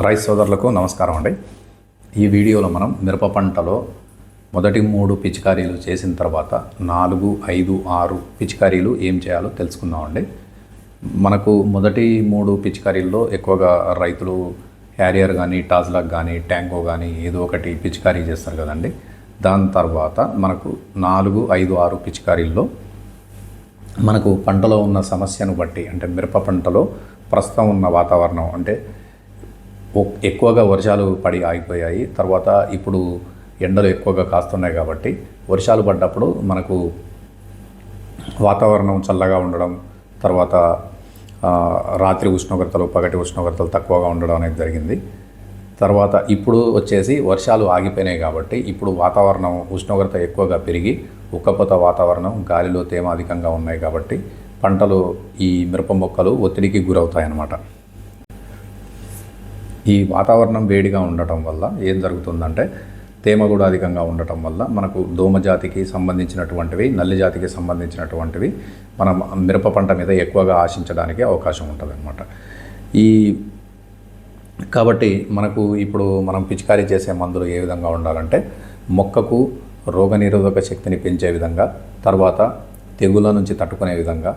Rice సోదరులకు నమస్కారం అండి. ఈ వీడియోలో మనం మిరప పంటలో మొదటి మూడు పిచికారీలు చేసిన తర్వాత నాలుగు ఐదు ఆరు పిచికారీలు ఏం చేయాలో తెలుసుకుందామండి మనకు మొదటి మూడు పిచికారీల్లో ఎక్కువగా రైతులు హ్యారియర్ కానీ టాజ్లాక్ కానీ ట్యాంకో కానీ ఏదో ఒకటి పిచికారీ చేస్తారు కదండి. దాని తర్వాత మనకు నాలుగు ఐదు ఆరు పిచికారీల్లో మనకు పంటలో ఉన్న సమస్యను బట్టి అంటే మిరప పంటలో ప్రస్తుతం ఉన్న వాతావరణం అంటే ఎక్కువగా వర్షాలు పడి ఆగిపోయాయి. తర్వాత ఇప్పుడు ఎండలు ఎక్కువగా కాస్తున్నాయి కాబట్టి వర్షాలు పడ్డప్పుడు మనకు వాతావరణం చల్లగా ఉండడం తర్వాత రాత్రి ఉష్ణోగ్రతలు పగటి ఉష్ణోగ్రతలు తక్కువగా ఉండడం అనేది జరిగింది. తర్వాత ఇప్పుడు వచ్చేసి వర్షాలు ఆగిపోయినాయి కాబట్టి ఇప్పుడు వాతావరణం ఉష్ణోగ్రత ఎక్కువగా పెరిగి ఉక్కపోత వాతావరణం గాలిలో తేమ అధికంగా ఉన్నాయి కాబట్టి పంటలు ఈ మిరప మొక్కలు ఒత్తిడికి గురవుతాయన్నమాట. ఈ వాతావరణం వేడిగా ఉండటం వల్ల ఏం జరుగుతుందంటే తేమ కూడా అధికంగా ఉండటం వల్ల మనకు దోమ జాతికి సంబంధించినటువంటివి నల్లి జాతికి సంబంధించినటువంటివి మనం మిరప పంట మీద ఎక్కువగా ఆశించడానికి అవకాశం ఉంటుంది ఈ కాబట్టి మనకు ఇప్పుడు మనం పిచికారీ చేసే మందులు ఏ విధంగా ఉండాలంటే మొక్కకు రోగనిరోధక శక్తిని పెంచే విధంగా తర్వాత తెగుళ్ళ నుంచి తట్టుకునే విధంగా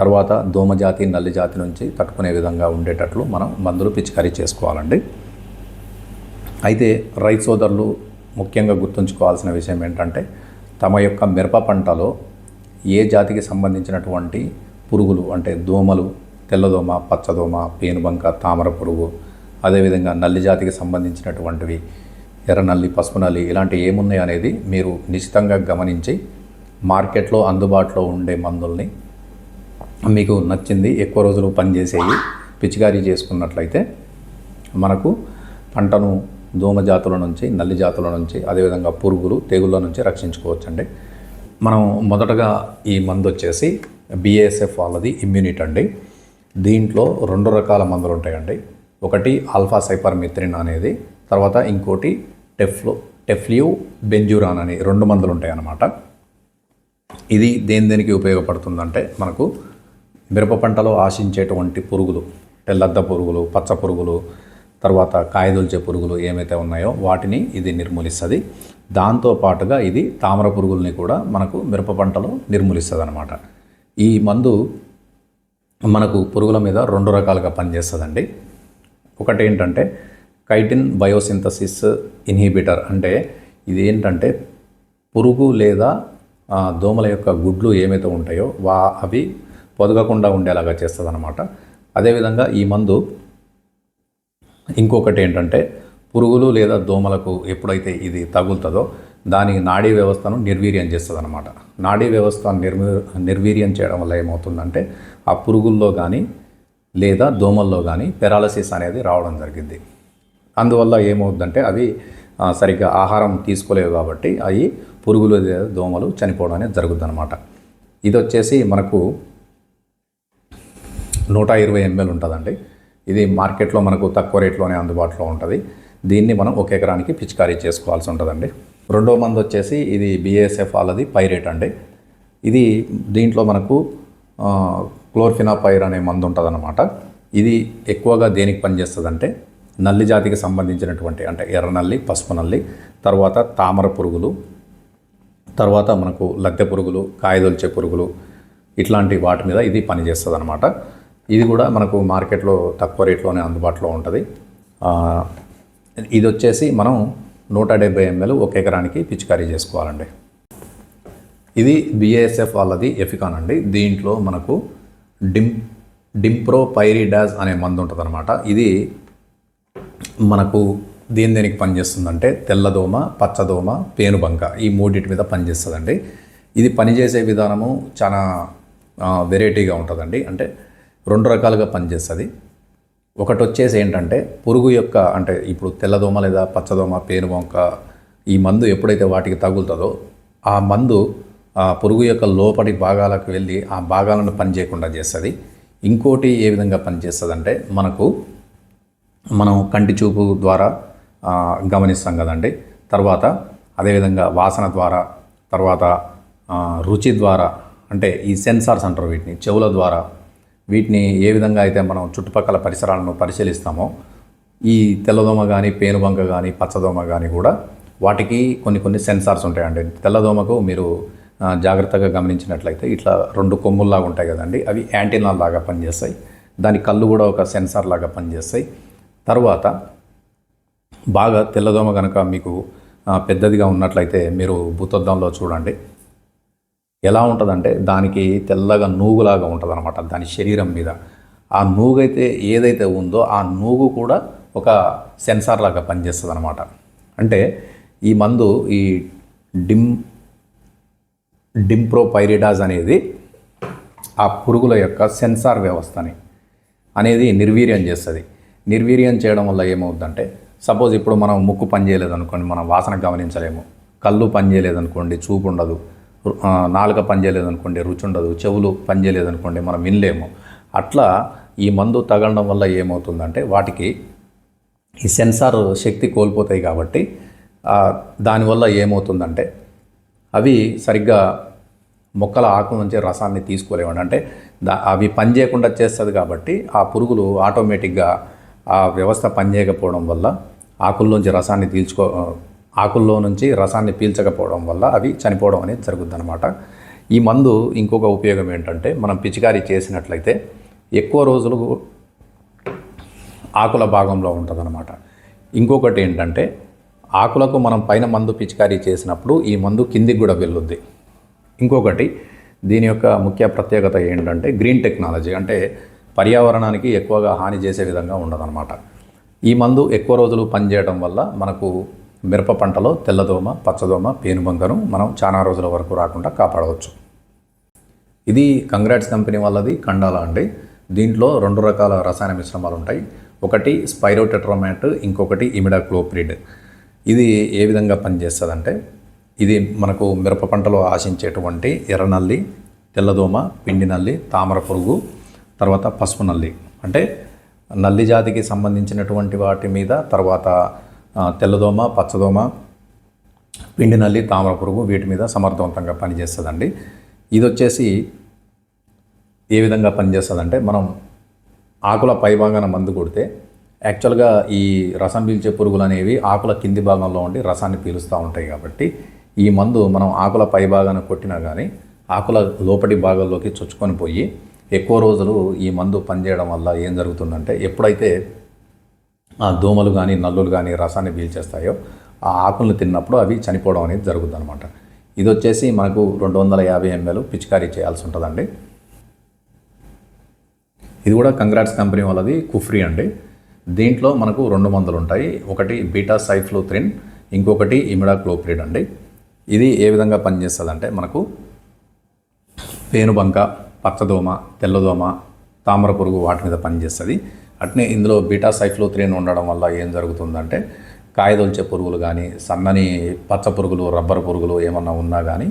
తర్వాత దోమజాతి నల్లి జాతి నుంచి తట్టుకునే విధంగా ఉండేటట్లు మనం మందులు పిచికారీ చేసుకోవాలండి. అయితే రైతు సోదరులు ముఖ్యంగా గుర్తుంచుకోవాల్సిన విషయం ఏంటంటే తమ యొక్క మిరప పంటలో ఏ జాతికి సంబంధించినటువంటి పురుగులు అంటే దోమలు తెల్లదోమ పచ్చదోమ పేనుబంక తామర పురుగు అదేవిధంగా నల్లి జాతికి సంబంధించినటువంటివి ఎర్ర నల్లి పసుపు నల్లి ఇలాంటి ఏమున్నాయి అనేది మీరు నిశ్చితంగా గమనించి మార్కెట్లో అందుబాటులో ఉండే మందుల్ని మీకు నచ్చింది ఎక్కువ రోజులు పనిచేసేవి పిచికారీ చేసుకున్నట్లయితే మనకు పంటను దోమ జాతుల నుంచి నల్లి జాతుల నుంచి అదేవిధంగా పురుగులు తెగుళ్ళ నుంచి రక్షించుకోవచ్చండి. మనం మొదటగా ఈ మందు వచ్చేసి బిఏఎస్ఎఫ్ వాళ్ళది ఇమ్యూనిట్ అండి. దీంట్లో రెండు రకాల మందులు ఉంటాయండి. ఒకటి ఆల్ఫా సైపర్మిత్రిన్ అనేది తర్వాత ఇంకోటి టెఫ్లో టెఫ్లియూ బెంజూరాన్ అని రెండు మందులు ఉంటాయి అన్నమాట ఇది దేని దేనికి ఉపయోగపడుతుందంటే మనకు మిరప పంటలో ఆశించేటువంటి పురుగులు తెల్లద్ద పురుగులు పచ్చ పురుగులు తర్వాత కాయదొల్చే పురుగులు ఏమైతే ఉన్నాయో వాటిని ఇది నిర్మూలిస్తుంది. దాంతో పాటుగా ఇది తామర పురుగుల్ని కూడా మనకు మిరప పంటలో నిర్మూలిస్తుంది అనమాట ఈ మందు మనకు పురుగుల మీద రెండు రకాలుగా పనిచేస్తుందండి. ఒకటి ఏంటంటే కైటిన్ బయోసింథసిస్ ఇన్హిబిటర్ అంటే ఇది ఏంటంటే పురుగు లేదా దోమల యొక్క గుడ్లు ఏమైతే ఉంటాయో వా అవి పొదగకుండా ఉండేలాగా చేస్తుంది అనమాట అదేవిధంగా ఈ మందు ఇంకొకటి ఏంటంటే పురుగులు లేదా దోమలకు ఎప్పుడైతే ఇది తగులుతుందో దాని నాడీ వ్యవస్థను నిర్వీర్యం చేస్తుంది అనమాట నాడీ వ్యవస్థ నిర్వీ నిర్వీర్యం చేయడం వల్ల ఏమవుతుందంటే ఆ పురుగుల్లో కానీ లేదా దోమల్లో కానీ పెరాలసిస్ అనేది రావడం జరిగింది. అందువల్ల ఏమవుద్దంటే అవి సరిగ్గా ఆహారం తీసుకోలేవు కాబట్టి అవి పురుగులు లేదా దోమలు చనిపోవడం అనేది జరుగుతుంది అనమాట ఇది వచ్చేసి మనకు నూట ఇరవై ఎంఎల్ ఉంటుందండి. ఇది మార్కెట్లో మనకు తక్కువ రేట్లోనే అందుబాటులో ఉంటుంది. దీన్ని మనం ఒక ఎకరానికి పిచికారీ చేసుకోవాల్సి ఉంటుందండి. రెండో మందు వచ్చేసి ఇది బిఏఎస్ఎఫ్ వాళ్ళది పైరేట్ అండి. ఇది దీంట్లో మనకు క్లోర్ఫినాపైర్ అనే మందు ఉంటుందన్నమాట. ఇది ఎక్కువగా దేనికి పనిచేస్తుందంటే నల్లి జాతికి సంబంధించినటువంటి అంటే ఎర్ర నల్లి పసుపు నల్లి తర్వాత తామర పురుగులు తర్వాత మనకు లద్దె పురుగులు కాయదొల్చే పురుగులు ఇట్లాంటి వాటి మీద ఇది పనిచేస్తుంది అనమాట ఇది కూడా మనకు మార్కెట్లో తక్కువ రేట్లోనే అందుబాటులో ఉంటుంది. ఇది వచ్చేసి మనం నూట డెబ్బై ఎంఎల్ ఒక ఎకరానికి పిచికారీ చేసుకోవాలండి. ఇది బిఏఎస్ఎఫ్ వాళ్ళది ఎఫికాన్ అండి. దీంట్లో మనకు డిమ్ డింప్రో పైరిడాజ్ అనే మందు ఉంటుంది ఇది మనకు దేని దేనికి పనిచేస్తుందంటే తెల్లదోమ పచ్చదోమ పేనుబంక ఈ మూడింటి మీద పనిచేస్తుందండి. ఇది పనిచేసే విధానము చాలా వెరైటీగా ఉంటుందండి. అంటే రెండు రకాలుగా పనిచేస్తుంది. ఒకటి వచ్చేసి ఏంటంటే పురుగు యొక్క అంటే ఇప్పుడు తెల్లదోమ లేదా పచ్చదోమ పేనుబంక ఈ మందు ఎప్పుడైతే వాటికి తగులుతుందో ఆ మందు ఆ పురుగు యొక్క లోపటి భాగాలకు వెళ్ళి ఆ భాగాలను పనిచేయకుండా చేస్తుంది. ఇంకోటి ఏ విధంగా పనిచేస్తుందంటే మనకు మనం కంటి చూపు ద్వారా గమనిస్తాం కదండి. తర్వాత అదేవిధంగా వాసన ద్వారా తర్వాత రుచి ద్వారా అంటే ఈ సెన్సార్స్ అంటారు వీటిని చెవుల ద్వారా వీటిని ఏ విధంగా అయితే మనం చుట్టుపక్కల పరిసరాలను పరిశీలిస్తామో ఈ తెల్లదోమ కానీ పేనుబంక కానీ పచ్చదోమ కానీ కూడా వాటికి కొన్ని కొన్ని సెన్సార్స్ ఉంటాయండి. తెల్లదోమకు మీరు జాగ్రత్తగా గమనించినట్లయితే ఇట్లా రెండు కొమ్ముల్లాగా ఉంటాయి కదండి. అవి యాంటీనా లాగా పనిచేస్తాయి. దాని కళ్ళు కూడా ఒక సెన్సార్ లాగా పనిచేస్తాయి. తర్వాత బాగా తెల్లదోమ కనుక మీకు పెద్దదిగా ఉన్నట్లయితే మీరు భూతద్దంలో చూడండి. ఎలా ఉంటుందంటే దానికి తెల్లగా నూగులాగా ఉంటుంది అనమాట దాని శరీరం మీద. ఆ నూగైతే ఏదైతే ఉందో ఆ నూగు కూడా ఒక సెన్సార్ లాగా పనిచేస్తుంది అనమాట అంటే ఈ మందు ఈ డిమ్ డింప్రోపైరిడాస్ అనేది ఆ పురుగుల యొక్క సెన్సార్ వ్యవస్థని అనేది నిర్వీర్యం చేస్తుంది. నిర్వీర్యం చేయడం వల్ల ఏమవుతుందంటే సపోజ్ ఇప్పుడు మనం ముక్కు పనిచేయలేదు అనుకోండి మనం వాసన గమనించలేము కళ్ళు పని చేయలేదనుకోండి చూపు ఉండదు నాలుక పని చేయలేదనుకోండి రుచి ఉండదు చెవులు పని మనం వినలేము. అట్లా ఈ మందు తగలడం వల్ల ఏమవుతుందంటే వాటికి ఈ సెన్సార్ శక్తి కోల్పోతాయి కాబట్టి దానివల్ల ఏమవుతుందంటే అవి సరిగ్గా మొక్కల ఆకు నుంచి రసాన్ని తీసుకోలేవండి. అంటే దా అవి పని చేయకుండా చేస్తుంది కాబట్టి ఆ పురుగులు ఆటోమేటిక్గా ఆ వ్యవస్థ పనిచేయకపోవడం వల్ల ఆకుల్లోంచి రసాన్ని తీల్చుకో ఆకుల్లో నుంచి రసాన్ని పీల్చకపోవడం వల్ల అవి చనిపోవడం అనేది జరుగుద్ది అనమాట ఈ మందు ఇంకొక ఉపయోగం ఏంటంటే మనం పిచికారీ చేసినట్లయితే ఎక్కువ రోజులు ఆకుల భాగంలో ఉంటుందన్నమాట. ఇంకొకటి ఏంటంటే ఆకులకు మనం పైన మందు పిచికారీ చేసినప్పుడు ఈ మందు కిందికి కూడా వెళ్ళుద్ది. ఇంకొకటి దీని యొక్క ముఖ్య ప్రత్యేకత ఏంటంటే గ్రీన్ టెక్నాలజీ అంటే పర్యావరణానికి ఎక్కువగా హాని చేసే విధంగా ఉండదన్నమాట. ఈ మందు ఎక్కువ రోజులు పనిచేయడం వల్ల మనకు మిరప పంటలో తెల్లదోమ పచ్చదోమ పేనుబంకను మనం చాలా రోజుల వరకు రాకుండా కాపాడవచ్చు. ఇది కంగ్రాట్స్ కంపెనీ వాళ్ళది కండాల అండి. దీంట్లో రెండు రకాల రసాయన మిశ్రమాలు ఉంటాయి. ఒకటి స్పైరోటెట్రోమాట్ ఇంకొకటి ఇమిడాక్లోప్రిడ్. ఇది ఏ విధంగా పనిచేస్తుందంటే ఇది మనకు మిరప పంటలో ఆశించేటువంటి ఎర్రనల్లి తెల్లదోమ పిండి నల్లి తామర పురుగు తర్వాత పసుపు నల్లి. అంటే నల్లి జాతికి సంబంధించినటువంటి వాటి మీద తర్వాత తెల్లదోమ పచ్చదోమ పిండి నల్లి తామర పురుగు వీటి మీద సమర్థవంతంగా పనిచేస్తుందండి. ఇది వచ్చేసి ఏ విధంగా పనిచేస్తుందంటే మనం ఆకుల పై భాగాన మందు కొడితే యాక్చువల్గా ఈ రసం పీల్చే పురుగులు అనేవి ఆకుల కింది భాగంలో ఉండి రసాన్ని పీలుస్తూ ఉంటాయి కాబట్టి ఈ మందు మనం ఆకుల పై భాగాన కొట్టినా కానీ ఆకుల లోపటి భాగంలోకి చొచ్చుకొని పోయి ఎక్కువ రోజులు ఈ మందు పనిచేయడం వల్ల ఏం జరుగుతుందంటే ఎప్పుడైతే దోమలు కానీ నల్లులు కానీ రసాన్ని పీల్చేస్తాయో ఆ ఆకులను తిన్నప్పుడు అవి చనిపోవడం అనేది జరుగుతుంది అనమాట ఇది వచ్చేసి మనకు రెండు వందల యాభై ఎంఎల్ పిచికారీ చేయాల్సి ఉంటుందండి ఇది కూడా కంగ్రాట్స్ కంపెనీ వాళ్ళది కుఫ్రీ అండి. దీంట్లో మనకు రెండు మందులు ఉంటాయి ఒకటి బీటా సైఫ్లోత్రిన్ ఇంకొకటి ఇమిడా క్లోప్రిడ్ అండి. ఇది ఏ విధంగా పనిచేస్తుందంటే మనకు పేనుబంక పచ్చదోమ తెల్లదోమ తామర పురుగు వాటి మీద పనిచేస్తుంది. అట్నే ఇందులో బీటా సైఫ్లోత్రిన్ ఉండడం వల్ల ఏం జరుగుతుందంటే కాయదొల్చే పురుగులు కానీ సన్నని పచ్చ పురుగులు రబ్బర్ పురుగులు ఏమన్నా ఉన్నా కానీ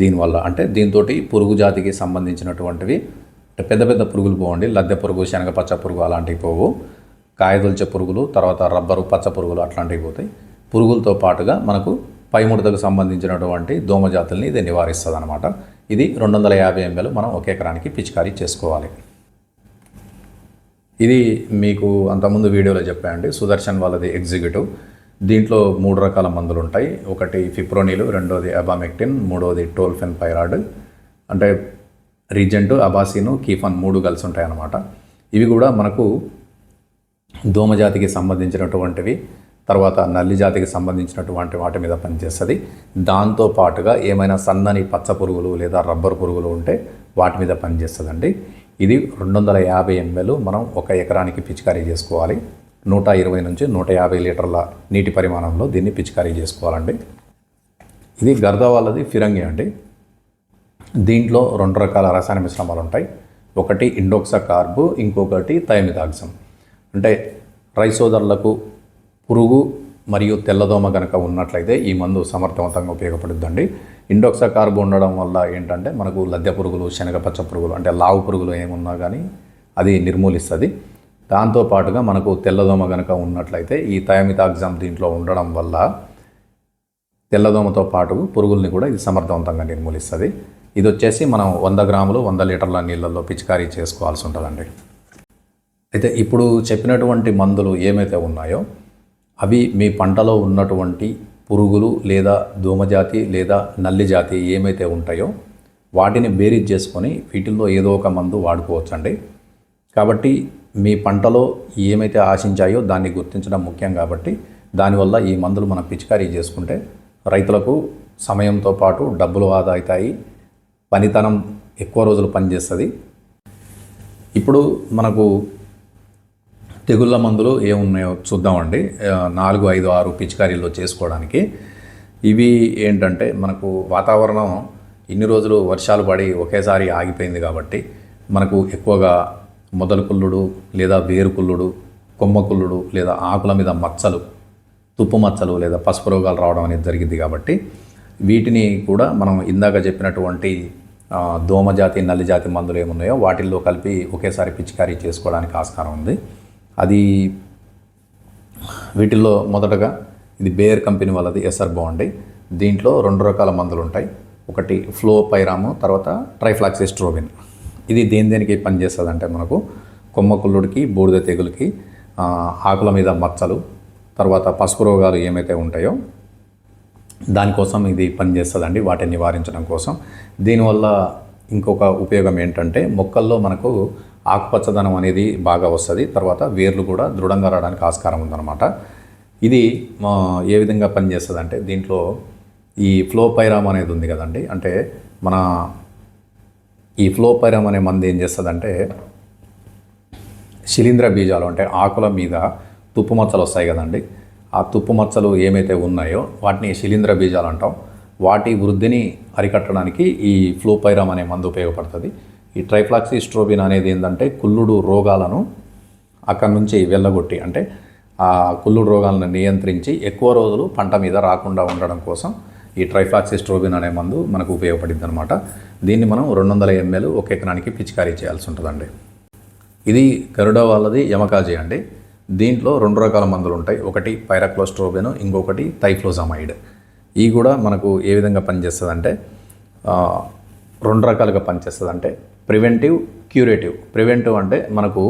దీనివల్ల అంటే దీంతో పురుగు జాతికి సంబంధించినటువంటివి పెద్ద పెద్ద పురుగులు పోవండి. లద్దె పురుగు శనగ పచ్చ పురుగు అలాంటివి పోవు. కాయదొల్చే పురుగులు తర్వాత రబ్బరు పచ్చ పురుగులు అట్లాంటివి పోతాయి. పురుగులతో పాటుగా మనకు పైముడతకు సంబంధించినటువంటి దోమజాతుల్ని ఇది నివారిస్తుంది అనమాట ఇది రెండు వందల యాభై ఎంఎల్ మనం ఒక ఎకరానికి పిచికారీ చేసుకోవాలి. ఇది మీకు అంతకుముందు వీడియోలో చెప్పాయండి సుదర్శన్ వాళ్ళది ఎగ్జిక్యూటివ్. దీంట్లో మూడు రకాల మందులు ఉంటాయి. ఒకటి ఫిప్రోనిలు రెండోది అబామెక్టిన్ మూడోది టోల్ఫెన్ పైరాడ్ అంటే రీజెంట్ అబాసిను కీఫాన్ మూడు కలిసి ఉంటాయన్నమాట. ఇవి కూడా మనకు దోమ జాతికి సంబంధించినటువంటివి తర్వాత నల్లి జాతికి సంబంధించినటువంటి వాటి మీద పనిచేస్తుంది. దాంతో పాటుగా ఏమైనా సన్నని పచ్చ పురుగులు లేదా రబ్బర్ పురుగులు ఉంటే వాటి మీద పనిచేస్తుందండి. ఇది రెండు వందల యాభై ఎంఎల్ మనం ఒక ఎకరానికి పిచికారీ చేసుకోవాలి. నూట ఇరవై నుంచి నూట యాభై లీటర్ల నీటి పరిమాణంలో దీన్ని పిచికారీ చేసుకోవాలండి. ఇది గర్దవాళ్ళది ఫిరంగి అండి. దీంట్లో రెండు రకాల రసాయన మిశ్రమాలు ఉంటాయి. ఒకటి ఇండోక్సా కార్బు ఇంకొకటి థైమిదాక్సమ్ అంటే రైసోదర్లకు పురుగు మరియు తెల్లదోమ కనుక ఉన్నట్లయితే ఈ మందు సమర్థవంతంగా ఉపయోగపడుద్దండి. ఇండోక్సాకార్బో ఉండడం వల్ల ఏంటంటే మనకు లద్దె పురుగులు శనగపచ్చ పురుగులు అంటే లావు పురుగులు ఏమున్నా కానీ అది నిర్మూలిస్తుంది. దాంతో పాటుగా మనకు తెల్లదోమ కనుక ఉన్నట్లయితే ఈ థయామితాగ్జామ్ దీంట్లో ఉండడం వల్ల తెల్లదోమతో పాటు పురుగుల్ని కూడా ఇది సమర్థవంతంగా నిర్మూలిస్తుంది. ఇది వచ్చేసి మనం వంద గ్రాములు వంద లీటర్ల నీళ్ళల్లో పిచికారీ చేసుకోవాల్సి ఉంటుందండి. అయితే ఇప్పుడు చెప్పినటువంటి మందులు ఏమైతే ఉన్నాయో అవి మీ పంటలో ఉన్నటువంటి పురుగులు లేదా దోమజాతి లేదా నల్లి జాతి ఏమైతే ఉంటాయో వాటిని బేరీజ్ చేసుకొని వీటిల్లో ఏదో ఒక మందు వాడుకోవచ్చండి. కాబట్టి మీ పంటలో ఏమైతే ఆశించాయో దాన్ని గుర్తించడం ముఖ్యం కాబట్టి దానివల్ల ఈ మందులు మనం పిచికారీ చేసుకుంటే రైతులకు సమయంతో పాటు డబ్బులు ఆదా అవుతాయి పనితనం ఎక్కువ రోజులు పనిచేస్తుంది. ఇప్పుడు మనకు తెగుళ్ళ మందులు ఏమున్నాయో చూద్దామండి. నాలుగు ఐదు ఆరు పిచికారీల్లో చేసుకోవడానికి. ఇవి ఏంటంటే మనకు వాతావరణం ఇన్ని రోజులు వర్షాలు పడి ఒకేసారి ఆగిపోయింది కాబట్టి మనకు ఎక్కువగా మొదలు కుల్లుడు లేదా వేరు కుల్లుడు కొమ్మ కుల్లుడు లేదా ఆకుల మీద మచ్చలు తుప్పు మచ్చలు లేదా పసుపు రోగాలు రావడం అనేది జరిగింది కాబట్టి వీటిని కూడా మనం ఇందాక చెప్పినటువంటి దోమజాతి నల్లిజాతి మందులు ఏమున్నాయో వాటిల్లో కలిపి ఒకేసారి పిచికారీ చేసుకోవడానికి ఆస్కారం ఉంది. అది వీటిల్లో మొదటగా ఇది బేర్ కంపెనీ వాళ్ళది ఎస్ఆర్ బాగుండి దీంట్లో రెండు రకాల మందులు ఉంటాయి. ఒకటి ఫ్లో పైరాము తర్వాత ట్రైఫ్లాక్సిస్ట్రోబిన్. ఇది దేని దేనికి పనిచేస్తుంది అంటే మనకు కొమ్మకుళ్ళుడికి బూడిద తెగులకి ఆకుల మీద మచ్చలు తర్వాత పసుపు రోగాలు ఏమైతే ఉంటాయో దానికోసం ఇది పనిచేస్తుందండి వాటిని నివారించడం కోసం. దీనివల్ల ఇంకొక ఉపయోగం ఏంటంటే మొక్కల్లో మనకు ఆకుపచ్చదనం అనేది బాగా వస్తుంది. తర్వాత వేర్లు కూడా దృఢంగా రావడానికి ఆస్కారం ఉందన్నమాట. ఇది ఏ విధంగా పనిచేస్తుంది అంటే దీంట్లో ఈ ఫ్లోపైరామ్ అనేది ఉంది కదండి. అంటే మన ఈ ఫ్లోపైరామ్ అనే మంది ఏం చేస్తుందంటే శిలీంద్ర బీజాలు అంటే ఆకుల మీద తుప్పు మచ్చలు వస్తాయి కదండి. ఆ తుప్పు మచ్చలు ఏమైతే ఉన్నాయో వాటిని శిలీంద్ర బీజాలు అంటాం. వాటి వృద్ధిని అరికట్టడానికి ఈ ఫ్లూపైరామ్ అనే మందు ఉపయోగపడుతుంది. ఈ ట్రైఫ్లాక్సిస్ట్రోబిన్ అనేది ఏంటంటే కుళ్ళుడు రోగాలను అక్కడ నుంచి వెళ్ళగొట్టి అంటే ఆ కుళ్ళుడు రోగాలను నియంత్రించి ఎక్కువ రోజులు పంట మీద రాకుండా ఉండడం కోసం ఈ ట్రైఫ్లాక్సిస్ట్రోబిన్ అనే మందు మనకు ఉపయోగపడింది అనమాట దీన్ని మనం రెండు వందల ఎంఎల్ ఒక ఎకరానికి పిచికారీ చేయాల్సి ఉంటుందండి ఇది గరుడ వాళ్ళది యమకాజీ అండి. దీంట్లో రెండు రకాల మందులు ఉంటాయి ఒకటి పైరాక్లోస్ట్రోబిన్ ఇంకొకటి థైఫ్లోజమైడ్ ఈ కూడా మనకు ఏ విధంగా పనిచేస్తుంది అంటే రెండు రకాలుగా పనిచేస్తుంది అంటే ప్రివెంటివ్ క్యూరేటివ్. ప్రివెంటివ్ అంటే మనకు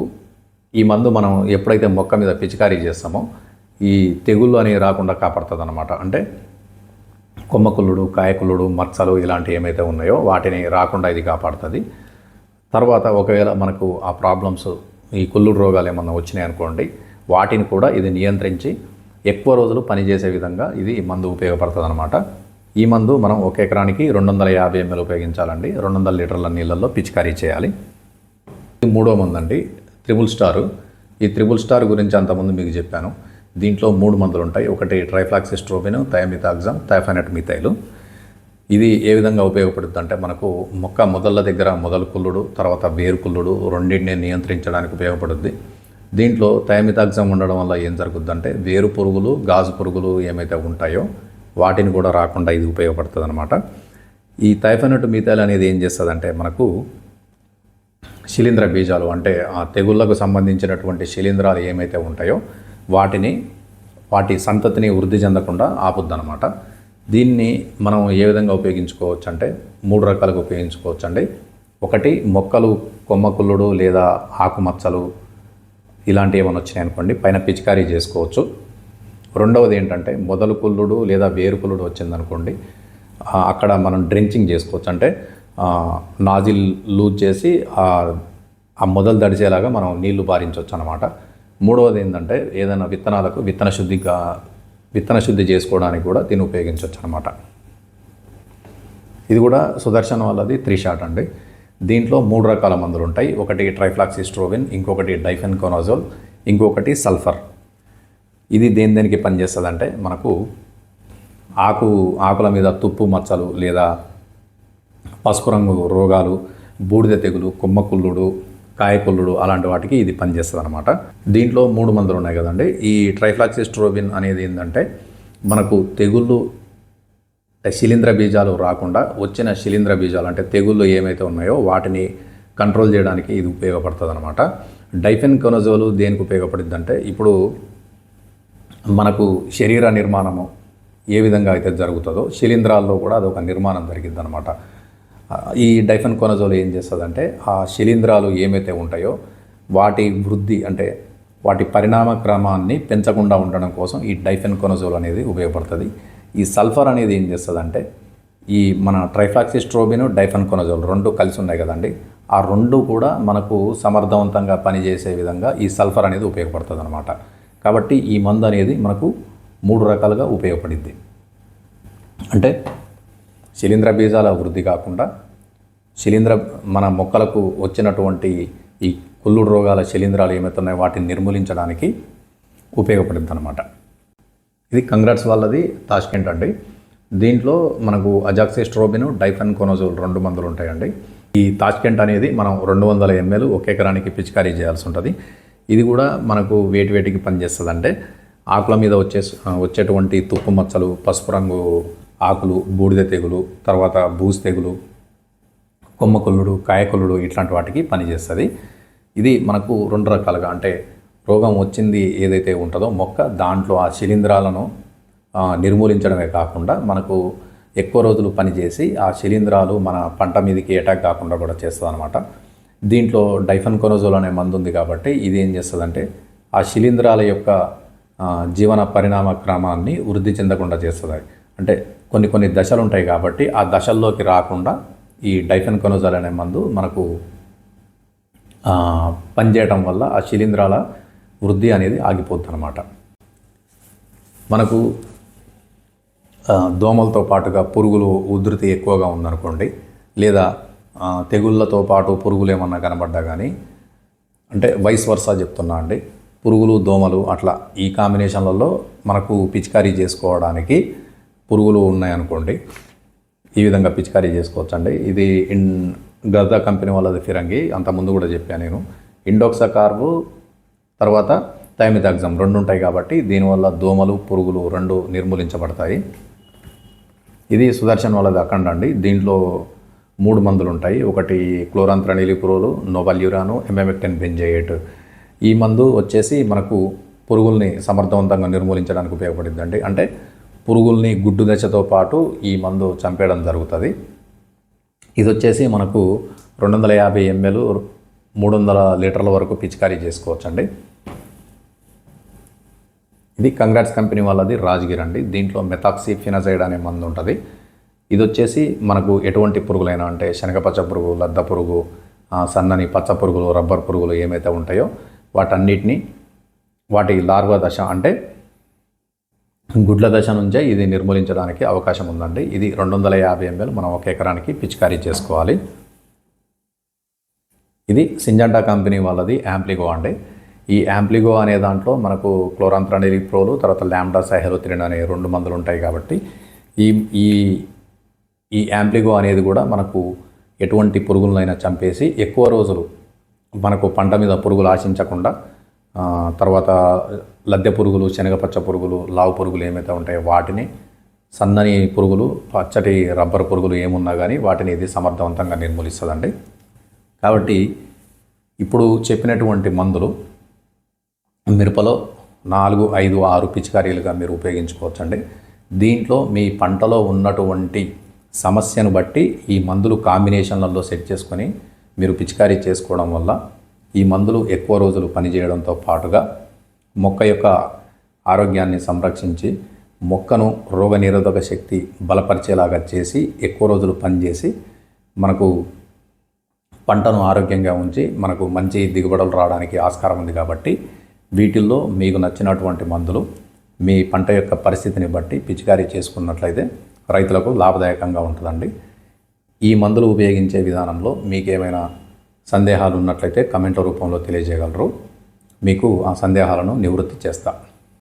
ఈ మందు మనం ఎప్పుడైతే మొక్క మీద పిచికారీ చేస్తామో ఈ తెగుళ్ళు అనేవి రాకుండా కాపాడుతుంది అనమాట అంటే కొమ్మకుళ్ళుడు కాయకుళ్ళుడు మచ్చలు ఇలాంటివి ఏమైతే ఉన్నాయో వాటిని రాకుండా ఇది కాపాడుతుంది. తర్వాత ఒకవేళ మనకు ఆ ప్రాబ్లమ్స్ ఈ కుళ్ళుడు రోగాలు ఏమన్నా వచ్చినాయి అనుకోండి వాటిని కూడా ఇది నియంత్రించి ఎక్కువ రోజులు పనిచేసే విధంగా ఇది మందు ఉపయోగపడుతుంది అనమాట ఈ మందు మనం ఒక ఎకరానికి రెండు వందల యాభై ఎంఎల్ ఉపయోగించాలండి. రెండు వందల లీటర్ల నీళ్ళల్లో పిచికారీ చేయాలి. ఇది మూడో మందు అండి త్రిబుల్ స్టార్. ఈ త్రిబుల్ స్టార్ గురించి అంతకుముందు మీకు చెప్పాను. దీంట్లో మూడు మందులు ఉంటాయి. ఒకటి ట్రైఫ్లాక్సిస్ట్రోబిన్ థయామితాగ్జామ్ థైఫానెట్ మిథైలు ఇది ఏ విధంగా ఉపయోగపడుతుంది అంటే మనకు మొక్క మొదళ్ళ దగ్గర మొదలు కుళ్ళుడు తర్వాత వేరు కుళ్ళుడు రెండింటిని నియంత్రించడానికి ఉపయోగపడుద్ది. దీంట్లో థయామితాగ్జామ్ ఉండడం వల్ల ఏం జరుగుద్దంటే వేరు పురుగులు గాజు పురుగులు ఏమైతే ఉంటాయో వాటిని కూడా రాకుండా ఇది ఉపయోగపడుతుంది అనమాట ఈ థైఫానెట్ మిథైల్ అనేది ఏం చేస్తుందంటే మనకు శిలీంద్ర బీజాలు అంటే ఆ తెగుళ్ళకు సంబంధించినటువంటి శిలీంధ్రాలు ఏమైతే ఉంటాయో వాటిని వాటి సంతతిని వృద్ధి చెందకుండా ఆపుద్దనమాట దీన్ని మనం ఏ విధంగా ఉపయోగించుకోవచ్చు అంటే మూడు రకాలుగా ఉపయోగించుకోవచ్చు అండి ఒకటి మొక్కలు కొమ్మకుల్లుడు లేదా ఆకుమచ్చలు ఇలాంటివి ఏమైనా వచ్చినాయి అనుకోండి పైన పిచికారీ చేసుకోవచ్చు. రెండవది ఏంటంటే మొదలు కుల్లుడు లేదా వేరు కుల్లుడు వచ్చిందనుకోండి అక్కడ మనం డ్రెంచింగ్ చేసుకోవచ్చు. అంటే నాజిల్ లూజ్ చేసి ఆ మొదలు దడిచేలాగా మనం నీళ్ళు పారించవచ్చు అనమాట మూడవది ఏంటంటే ఏదైనా విత్తనాలకు విత్తన శుద్ధిగా విత్తన శుద్ధి చేసుకోవడానికి కూడా దీన్ని ఉపయోగించవచ్చు అనమాట ఇది కూడా సుదర్శన్ వాళ్ళది త్రీ షాట్ అండి. దీంట్లో మూడు రకాల మందులు ఉంటాయి. ఒకటి ట్రైఫ్లాక్సిస్ట్రోవిన్ ఇంకొకటి డైఫెన్కోనజోల్ ఇంకొకటి సల్ఫర్. ఇది దేని దేనికి పనిచేస్తుంది అంటే మనకు ఆకు ఆకుల మీద తుప్పు మచ్చలు లేదా పసుపు రంగు రోగాలు బూడిద తెగులు కుమ్మకుల్లుడు కాయకుల్లుడు అలాంటి వాటికి ఇది పనిచేస్తుంది అనమాట దీంట్లో మూడు మందులు ఉన్నాయి కదండి. ఈ ట్రైఫ్లాక్సిస్ట్రోబిన్ అనేది ఏంటంటే మనకు తెగుళ్ళు శిలీంద్ర బీజాలు రాకుండా వచ్చిన శిలీంద్ర బీజాలు అంటే తెగుళ్ళు ఏమైతే ఉన్నాయో వాటిని కంట్రోల్ చేయడానికి ఇది ఉపయోగపడుతుంది అనమాట డైఫెన్ కొనజోలు దేనికి ఉపయోగపడుద్ది అంటే ఇప్పుడు మనకు శరీర నిర్మాణము ఏ విధంగా అయితే జరుగుతుందో శిలీంధ్రాల్లో కూడా అదొక నిర్మాణం జరిగిందనమాట ఈ డైఫన్ కొనజోల్ ఏం చేస్తుందంటే ఆ శిలీంధ్రాలు ఏమైతే ఉంటాయో వాటి వృద్ధి అంటే వాటి పరిణామ క్రమాన్ని పెంచకుండా ఉండడం కోసం ఈ డైఫెన్ కొనజోల్ అనేది ఉపయోగపడుతుంది. ఈ సల్ఫర్ అనేది ఏం చేస్తుందంటే ఈ మన ట్రైఫ్లాక్సిస్ట్రోబిన్ డైఫెన్ కొనజోల్ రెండు కలిసి ఉన్నాయి కదండి. ఆ రెండు కూడా మనకు సమర్థవంతంగా పనిచేసే విధంగా ఈ సల్ఫర్ అనేది ఉపయోగపడుతుంది అనమాట కాబట్టి ఈ మందు అనేది మనకు మూడు రకాలుగా ఉపయోగపడింది అంటే శిలీంద్ర బీజాల వృద్ధి కాకుండా శిలీంద్ర మన మొక్కలకు వచ్చినటువంటి ఈ కుళ్ళుడు రోగాల శిలీంధ్రాలు ఏమవుతున్నాయో వాటిని నిర్మూలించడానికి ఉపయోగపడింది అనమాట ఇది కంగ్రాట్స్ వాళ్ళది తాష్కెంట్ అండి. దీంట్లో మనకు అజాక్సిస్ట్రోబిన్ డైఫన్ కొనోజోల్ రెండు మందులు ఉంటాయండి. ఈ తాష్కెంట్ అనేది మనం రెండు వందల ఎంఎల్ ఒక ఎకరానికి పిచికారీ చేయాల్సి ఉంటుంది. ఇది కూడా మనకు వేటి వేటికి పనిచేస్తుంది అంటే ఆకుల మీద వచ్చే వచ్చేటువంటి తుప్పు మచ్చలు పసుపు రంగు ఆకులు బూడిద తెగులు తర్వాత బూజు తెగులు కొమ్మకొల్లుడు కాయకొల్లుడు ఇట్లాంటి వాటికి పనిచేస్తుంది. ఇది మనకు రెండు రకాలుగా అంటే రోగం వచ్చింది ఏదైతే ఉంటుందో మొక్క దాంట్లో ఆ శిలీంధ్రాలను నిర్మూలించడమే కాకుండా మనకు ఎక్కువ రోజులు పనిచేసి ఆ శిలీంధ్రాలు మన పంట మీదకి అటాక్ కాకుండా కూడా చేస్తుంది అనమాట దీంట్లో డైఫన్ కొనోజోల్ అనే మందు ఉంది కాబట్టి ఇది ఏం చేస్తుందంటే ఆ శిలీంధ్రాల యొక్క జీవన పరిణామ క్రమాన్ని వృద్ధి చెందకుండా చేస్తుంది. అంటే కొన్ని కొన్ని దశలు ఉంటాయి కాబట్టి ఆ దశల్లోకి రాకుండా ఈ డైఫెన్ కొనోజాల్ అనే మందు మనకు పనిచేయటం వల్ల ఆ శిలీంధ్రాల వృద్ధి అనేది ఆగిపోతుంది అనమాట మనకు దోమలతో పాటుగా పురుగులు ఉధృతి ఎక్కువగా ఉందనుకోండి లేదా తెగుళ్ళతో పాటు పురుగులు ఏమన్నా కనబడ్డా కానీ అంటే వైస్ వర్సా చెప్తున్నా అండి పురుగులు దోమలు అట్లా ఈ కాంబినేషన్లలో మనకు పిచికారీ చేసుకోవడానికి పురుగులు ఉన్నాయనుకోండి ఈ విధంగా పిచికారీ చేసుకోవచ్చు అండి ఇది ఇన్ గజా కంపెనీ వాళ్ళది ఫిరంగి అంత ముందు కూడా చెప్పాను నేను. ఇండోక్సా కార్బు తర్వాత థైమిథాగ్జమ్ రెండు ఉంటాయి కాబట్టి దీనివల్ల దోమలు పురుగులు రెండు నిర్మూలించబడతాయి. ఇది సుదర్శన్ వాళ్ళది అఖండ అండి దీంట్లో మూడు మందులు ఉంటాయి ఒకటి క్లోరాంత్రనిలిపురోలు నోవల్యూరాను ఎమెమెక్టెన్ బెంజయేట్. ఈ మందు వచ్చేసి మనకు పురుగుల్ని సమర్థవంతంగా నిర్మూలించడానికి ఉపయోగపడుతుందండి అంటే పురుగుల్ని గుడ్డు దశతో పాటు ఈ మందు చంపేయడం జరుగుతుంది. ఇది వచ్చేసి మనకు రెండు వందల యాభై ఎంఎల్ మూడు వందల లీటర్ల వరకు పిచికారీ చేసుకోవచ్చండి. ఇది కంగ్రాట్స్ కంపెనీ వాళ్ళది రాజగిర్ అండి. దీంట్లో మెథాక్సీ ఫినజైడ్ అనే మందు ఉంటుంది ఇది వచ్చేసి మనకు ఎటువంటి పురుగులైనా అంటే శనగపచ్చ పురుగు లద్ద పురుగు సన్నని పచ్చ పురుగులు రబ్బర్ పురుగులు ఏమైతే ఉంటాయో వాటన్నిటిని వాటి లార్వా దశ అంటే గుడ్ల దశ నుంచే ఇది నిర్మూలించడానికి అవకాశం ఉందండి. ఇది రెండు వందల యాభై ఎంఎల్ మనం ఒక ఎకరానికి పిచికారీ చేసుకోవాలి. ఇది సింజంటా కంపెనీ వాళ్ళది యాంప్లిగో అండి. ఈ యాంప్లిగో అనే దాంట్లో మనకు క్లోరాంత్రనిలిప్రోలు తర్వాత ల్యాండా సైహెరోత్రిన్ అనే రెండు మందులు ఉంటాయి కాబట్టి ఈ ఈ ఈ యాంప్లిగో అనేది కూడా మనకు ఎటువంటి పురుగులనైనా చంపేసి ఎక్కువ రోజులు మనకు పంట మీద పురుగులు ఆశించకుండా తర్వాత లద్దె పురుగులు శనగపచ్చ పురుగులు లావు పురుగులు ఏమైతే ఉంటాయో వాటిని సన్నని పురుగులు పచ్చటి రబ్బర్ పురుగులు ఏమున్నా కానీ వాటిని ఇది సమర్థవంతంగా నిర్మూలిస్తుందండి. కాబట్టి ఇప్పుడు చెప్పినటువంటి మందులు మిరపలో నాలుగు ఐదు ఆరు పిచికారీలుగా మీరు ఉపయోగించుకోవచ్చండి. దీంట్లో మీ పంటలో ఉన్నటువంటి సమస్యను బట్టి ఈ మందులు కాంబినేషన్లలో సెట్ చేసుకొని మీరు పిచికారీ చేసుకోవడం వల్ల ఈ మందులు ఎక్కువ రోజులు పనిచేయడంతో పాటుగా మొక్క యొక్క ఆరోగ్యాన్ని సంరక్షించి మొక్కను రోగనిరోధక శక్తి బలపరిచేలాగా చేసి ఎక్కువ రోజులు పనిచేసి మనకు పంటను ఆరోగ్యంగా ఉంచి మనకు మంచి దిగుబడులు రావడానికి ఆస్కారం ఉంది కాబట్టి వీటిల్లో మీకు నచ్చినటువంటి మందులు మీ పంట యొక్క పరిస్థితిని బట్టి పిచికారీ చేసుకున్నట్లయితే రైతులకు లాభదాయకంగా ఉంటుందండి. ఈ మందులు ఉపయోగించే విధానంలో మీకేమైనా సందేహాలు ఉన్నట్లయితే కమెంట్ల రూపంలో తెలియజేయగలరు. మీకు ఆ సందేహాలను నివృత్తి చేస్తా.